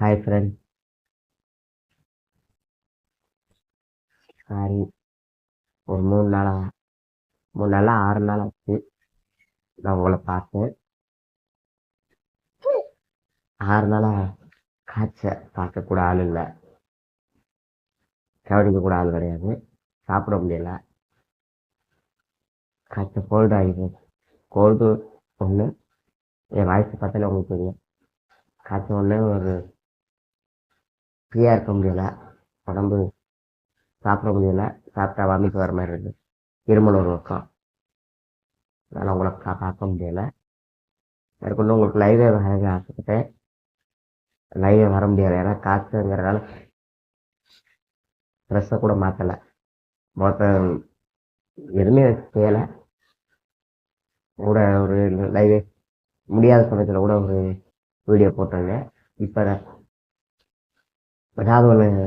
Hi friend sorry ஒரு மூணு நாளாக மூணு நாளாக ஆறு நாள் ஆச்சு. நான் உங்களை பார்த்தேன். ஆறு நாளாக காய்ச்ச பார்க்கக்கூட ஆள் இல்லை. கவனிக்க கூட ஆள் கிடையாது. சாப்பிட முடியல. காய்ச்சல் கோல்டு ஆகிடுது கோல்டு ஒன்று என் வாய்ஸ் பார்த்தாலே உங்களுக்கு தெரியும். காய்ச்சல் ஒன்று ஒரு ஃப்ரீயாக இருக்க முடியலை. உடம்பு சாப்பிட முடியலை. சாப்பிட்டா வாமிட்டு வர மாதிரி இருக்குது இருமல் ஒரு பக்கம். அதனால் உங்களை கா பார்க்க முடியலை. மேற்கொண்டு உங்களுக்கு லைவே வர ஆசைப்பட்டேன் லைவே வர முடியலை. ஏன்னா காய்ச்சல்ங்கிறனால ட்ரெஸ்ஸை கூட மாற்றலை மொத்த எதுவுமே செய்யலை. கூட ஒரு லைவே முடியாத சமயத்தில் கூட ஒரு வீடியோ போட்டிருந்தேன். இப்போ ஏதாவது ஒன்று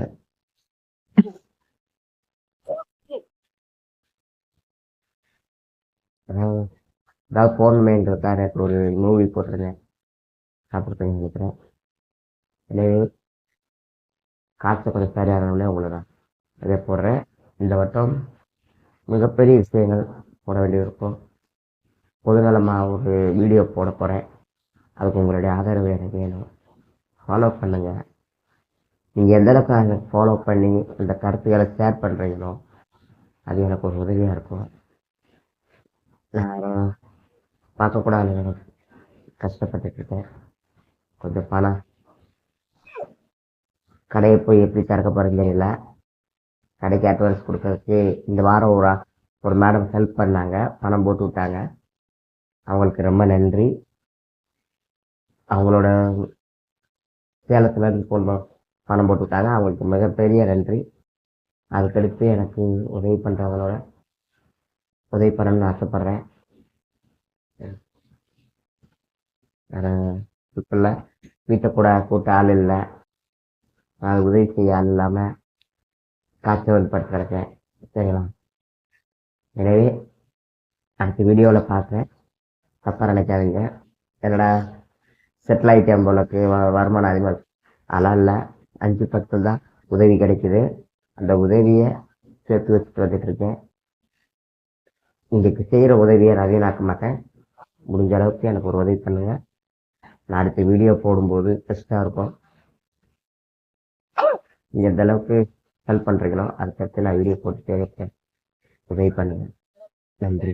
அதாவது ஏதாவது போடணுமேன்றதுக்காக ஒரு மூவி போட்டிருந்தேன் சாப்பிட்டு நினைக்கிறேன் எனவே காற்று கொஞ்சம் சரியாகணும்னே உங்களை தான் அதே போடுறேன். இந்த வட்டம் மிகப்பெரிய விஷயங்கள் போட வேண்டியிருக்கும். பொதுநலமாக ஒரு வீடியோ போட போகிறேன் அதுக்கு உங்களுடைய ஆதரவு எனக்கு வேணும். ஃபாலோ பண்ணுங்கள் நீங்கள் எந்த அளவுக்கு அதை ஃபாலோ பண்ணி அந்த கருத்துக்களை ஷேர் பண்ணுறீங்களோ அது எனக்கு ஒரு உதவியாக இருக்கும். நான் பார்க்கக்கூடாது கஷ்டப்பட்டுட்டு இருக்கேன். கொஞ்சம் பணம் கடையை போய் எப்படி திறக்க போகிறேன்னு தெரியல. கடைக்கு அட்வான்ஸ் கொடுக்கறதுக்கு இந்த வாரம் ஒரு ஒரு மேடம் ஹெல்ப் பண்ணாங்க. பணம் போட்டு விட்டாங்க. அவங்களுக்கு ரொம்ப நன்றி. அவங்களோட சேலத்துலேருந்து போனோம் பணம் போட்டுவிட்டாங்க அவங்களுக்கு மிகப்பெரிய நன்றி. அதுக்கடுத்து எனக்கு உதவி பண்ணுறவங்களோட உதவி பண்ணணும்னு ஆசைப்பட்றேன். வேறு இப்போ வீட்டை கூட கூட்ட ஆள் இல்லை. நான் உதவி செய்ய ஆள் இல்லாமல் காய்ச்சல் பட்டு கிடக்கேன். சரிங்களா? எனவே அடுத்த வீடியோவில் பார்க்குறேன் தப்பாக நினைக்காதீங்க. என்னடா செட்டில் ஆகிட்டேன் போலக்கு வருமானம் அதிகமாக அதெல்லாம் இல்லை. அஞ்சு பத்தில் தான் உதவி கிடைக்குது. அந்த உதவியை சேர்த்து வச்சுட்டு வந்துட்டுருக்கேன் இன்றைக்கு செய்கிற உதவியை நான் வீணாக்க மாட்டேன். முடிஞ்ச அளவுக்கு எனக்கு ஒரு உதவி பண்ணுங்கள் நான் அடுத்த வீடியோ போடும்போது பெஸ்ட்டாக இருக்கும். நீங்கள் எந்த அளவுக்கு ஹெல்ப் பண்ணுறீங்களோ அதுக்கடுத்து நான் வீடியோ போட்டுட்டே இருக்கேன். உதவி பண்ணுங்கள் நன்றி.